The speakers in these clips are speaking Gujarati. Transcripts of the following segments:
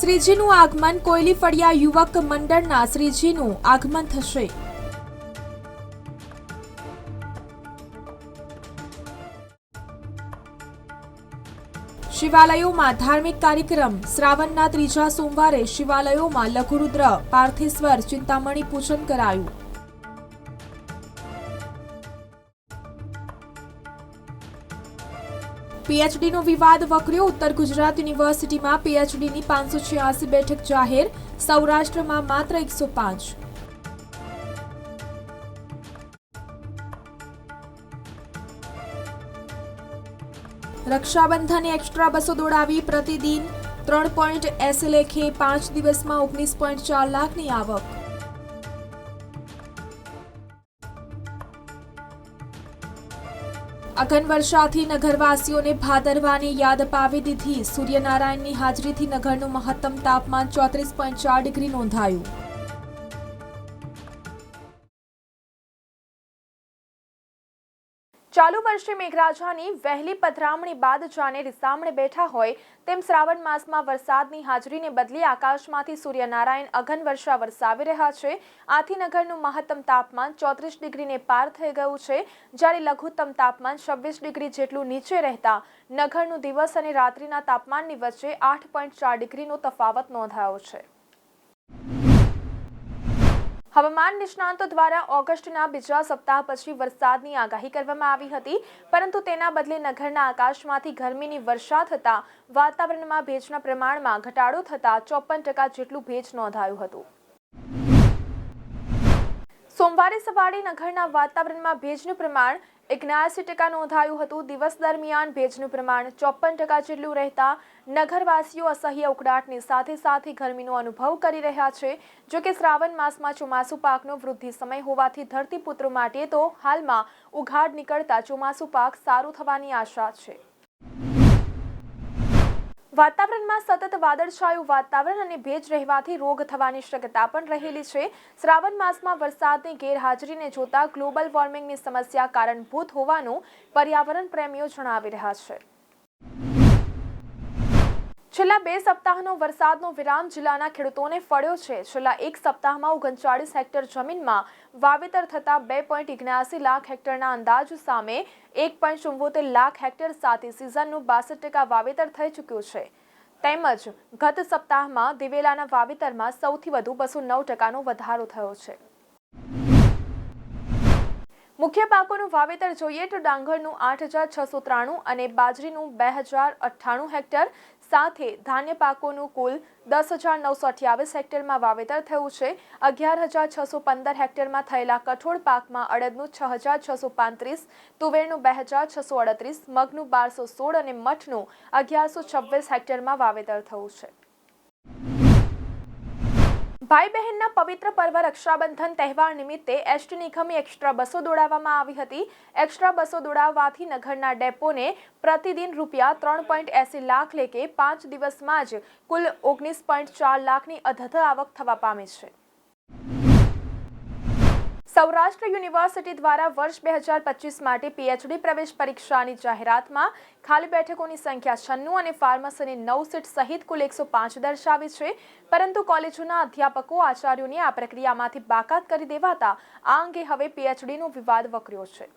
શ્રીજીનું આગમન કોયલી ફળિયા યુવક મંડળના શ્રીજીનું આગમન થશે. શિવાલયોમાં ધાર્મિક કાર્યક્રમ. શ્રાવણના ત્રીજા સોમવારે શિવાલયોમાં લઘુરુદ્ર, પાર્થેશ્વર, ચિંતામણી પૂજન કરાયું. પીએચડીનો વિવાદ વકર્યો. ઉત્તર ગુજરાત યુનિવર્સિટીમાં પીએચડીની પાંચસો છ્યાસી બેઠક જાહેર. સૌરાષ્ટ્રમાં માત્ર એકસો પાંચ. રક્ષાબંધને એક્સ્ટ્રા બસો દોડાવી પ્રતિદિન ત્રણ પોઈન્ટ એસી લેખે પાંચ દિવસમાં ઓગણીસ પોઈન્ટ ચાર લાખની આવક. અઘન વર્ષાથી નગરવાસીઓને ભાદરવાની યાદ અપાવી દીધી. સૂર્યનારાયણની હાજરીથી નગરનું મહત્તમ તાપમાન ચોત્રીસ પોઈન્ટ ચાર ડિગ્રી નોંધાયું. ચાલુ વર્ષે મેઘરાજાની વહેલી પધરામણી બાદ જાને રિસામણે બેઠા હોય તેમ શ્રાવણ માસમાં વરસાદની હાજરીને બદલે આકાશમાંથી સૂર્યનારાયણ અઘન વર્ષા વરસાવી રહ્યા છે. આથી નગરનું મહત્તમ તાપમાન ચોત્રીસ ડિગ્રીને પાર થઈ ગયું છે. જ્યારે લઘુત્તમ તાપમાન છવ્વીસ ડિગ્રી જેટલું નીચે રહેતા નગરનું દિવસ અને રાત્રિના તાપમાનની વચ્ચે આઠ પોઈન્ટ ચાર ડિગ્રીનો તફાવત નોંધાયો છે. હવામાન નિષ્ણાંતો દ્વારા ઓગસ્ટના બીજા સપ્તાહ પછી વરસાદની આગાહી કરવામાં આવી હતી, પરંતુ તેના બદલે નગરના આકાશમાંથી ગરમીની વર્ષા થતાં વાતાવરણમાં ભેજના પ્રમાણમાં ઘટાડો થતાં ચોપન ટકા જેટલું ભેજ નોંધાયું હતું. સોમવારે સવારે નગરના વાતાવરણમાં ભેજનું પ્રમાણ એક્યાસી ટકા નોંધાયું હતું. દિવસ દરમિયાન ભેજનું પ્રમાણ ચોપન ટકા જેટલું રહેતા નગરવાસીઓ અસહ્ય ઉકળાટની સાથે સાથે ગરમીનો અનુભવ કરી રહ્યા છે. જો કે શ્રાવણ માસમાં ચોમાસુ પાકનો વૃદ્ધિ સમય હોવાથી ધરતીપુત્રો માટે તો હાલમાં ઉઘાડ નીકળતા ચોમાસુ પાક સારું થવાની આશા છે. વાતાવરણમાં સતત વાદળછાયું વાતાવરણ અને ભેજ રહેવાથી રોગ થવાની શક્યતા પણ રહેલી છે. શ્રાવણ માસમાં વરસાદની ગેરહાજરીને જોતા ગ્લોબલ વોર્મિંગની સમસ્યા કારણભૂત હોવાનું પર્યાવરણ પ્રેમીઓ જણાવી રહ્યા છે. છેલ્લા બે સપ્તાહનો વરસાદનો વિરામ જિલ્લાના ખેડૂતોને ફળ્યો છે. છેલ્લા એક સપ્તાહમાં ઓગણચાળીસ હેક્ટર જમીનમાં વાવેતર થતાં બે પોઈન્ટ ઇગ્યાસી લાખ હેક્ટરના અંદાજ સામે એક પોઈન્ટ ચુમ્બોતેર લાખ હેક્ટર સાથે સિઝનનું બાસઠ ટકા વાવેતર થઈ ચૂક્યું છે. તેમજ ગત સપ્તાહમાં દિવેલાના વાવેતરમાં સૌથી વધુ બસો નવ ટકાનો વધારો થયો છે. મુખ્ય પાકોનું વાવેતર જોઈએ તો ડાંગરનું આઠ હજાર છસો ત્રાણું અને બાજરીનું બે હજાર અઠ્ઠાણું હેક્ટર સાથે ધાન્ય પાકોનું કુલ દસ હજાર નવસો અઠ્યાવીસ હેક્ટરમાં વાવેતર થયું છે. અગિયાર હજાર છસો પંદર હેક્ટરમાં થયેલા કઠોળ પાકમાં અડદનું છ હજાર છસો પાંત્રીસ, તુવેરનું બે હજાર છસો અડત્રીસ, મગનું બારસો સોળ અને મઠનું અગિયારસો છવ્વીસ હેક્ટરમાં વાવેતર થયું છે. ભાઈ બહેનના પવિત્ર પર્વ રક્ષાબંધન તહેવાર નિમિત્તે એસટી નિગમે એક્સ્ટ્રા બસો દોડાવવામાં આવી હતી. એક્સ્ટ્રા બસો દોડાવવાથી નગરના ડેપોને પ્રતિદિન રૂપિયા ત્રણ પોઈન્ટ એસી લાખ લેકે પાંચ દિવસમાં જ કુલ ઓગણીસ પોઈન્ટ ચાર લાખની અધધ આવક થવા પામી છે. સૌરાષ્ટ્ર યુનિવર્સિટી દ્વારા વર્ષ બે હજાર પચીસ માટે પીએચડી પ્રવેશ પરીક્ષાની જાહેરાતમાં ખાલી બેઠકોની સંખ્યા છન્નું અને ફાર્મસીની નવ સીટ સહિત કુલ એકસો પાંચ દર્શાવી છે. પરંતુ કોલેજોના અધ્યાપકો, આચાર્યોને આ પ્રક્રિયામાંથી બાકાત કરી દેવાતા આ અંગે હવે પીએચડીનો વિવાદ વકર્યો છે.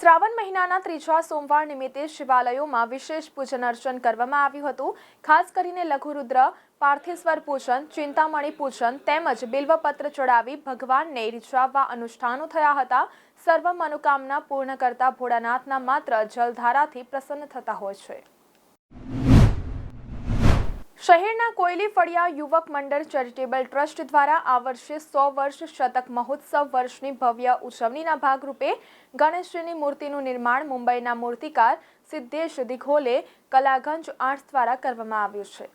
શ્રાવણ મહિનાના ત્રીજા સોમવાર નિમિત્તે શિવાલયોમાં વિશેષ પૂજન અર્ચન કરવામાં આવ્યું હતું. ખાસ કરીને લઘુરુદ્ર પાર્થેશ્વર પૂજન, ચિંતામણી પૂજન તેમજ બિલ્વપત્ર ચડાવી ભગવાનને રીઝાવવા અનુષ્ઠાનો થયા હતા. સર્વ મનોકામના પૂર્ણ કરતા ભોળાનાથના માત્ર જલધારાથી પ્રસન્ન થતા હોય છે. શહેરના કોયલી ફળિયા યુવક મંડળ ચેરિટેબલ ટ્રસ્ટ દ્વારા આ વર્ષે સો વર્ષ શતક મહોત્સવ વર્ષની ભવ્ય ઉજવણીના ભાગરૂપે ગણેશજીની મૂર્તિનું નિર્માણ મુંબઈના મૂર્તિકાર સિદ્ધેશ દિઘોલે કલાગંજ આર્ટ્સ દ્વારા કરવામાં આવ્યું છે.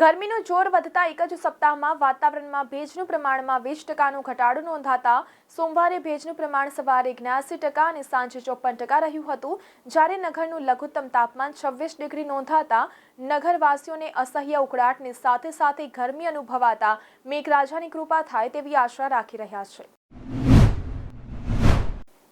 ગરમીનું જોર વધતા એક જ સપ્તાહમાં વાતાવરણમાં ભેજનું પ્રમાણમાં વીસ ટકાનો ઘટાડો નોંધાતા સોમવારે ભેજનું પ્રમાણ સવારે એગ્યાસી ટકા અને સાંજે ચોપન ટકા રહ્યું હતું. જ્યારે નગરનું લઘુત્તમ તાપમાન છવ્વીસ ડિગ્રી નોંધાતા નગરવાસીઓને અસહ્ય ઉકળાટની સાથે સાથે ગરમી અનુભવાતા મેઘરાજાની કૃપા થાય તેવી આશા રાખી રહ્યા છે.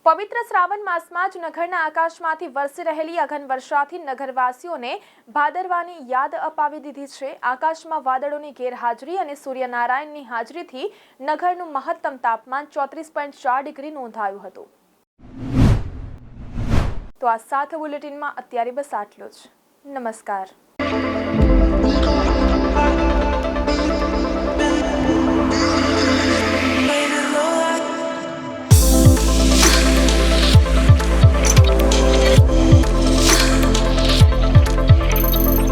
પવિત્ર શ્રાવણ માસમાં જ નગરના આકાશમાંથી વરસી રહેલી અઘન વર્ષાથી નગરવાસીઓને ભાદરવાની યાદ અપાવી દીધી છે. આકાશમાં વાદળોની ગેરહાજરી અને સૂર્યનારાયણની હાજરીથી નગરનું મહત્તમ તાપમાન ચોત્રીસ પોઈન્ટ ચાર ડિગ્રી નોંધાયું હતું. તો આ સાથે બુલેટિનમાં અત્યારે બસ આટલું જ. નમસ્કાર.